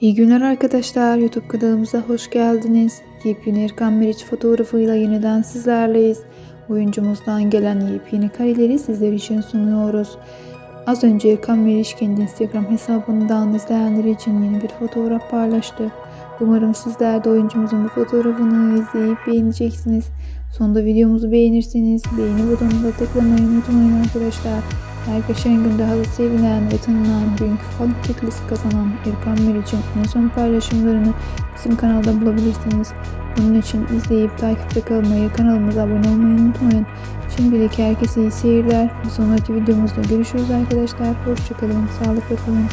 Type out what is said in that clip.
İyi günler arkadaşlar. YouTube kanalımıza hoş geldiniz. Yepyeni Erkan Meriç fotoğrafıyla yeniden sizlerleyiz. Oyuncumuzdan gelen yepyeni kareleri sizler için sunuyoruz. Az önce Erkan Meriç kendi Instagram hesabından izleyenler için yeni bir fotoğraf paylaştı. Umarım sizler de oyuncumuzun bu fotoğrafını izleyip beğeneceksiniz. Sonunda videomuzu beğenirseniz beğeni butonuna tıklamayı unutmayın arkadaşlar. Her geçen gün daha da sevilen ve tanınan Ring Fan kitlesi kazanan Erkan Meriç'in en son paylaşımlarını bizim kanalda bulabilirsiniz. Bunun için izleyip takipte kalmayı, kanalımıza abone olmayı unutmayın. Şimdilik herkese iyi seyirler. Bir sonraki videomuzda görüşürüz arkadaşlar. Hoşçakalın, sağlıkla kalın.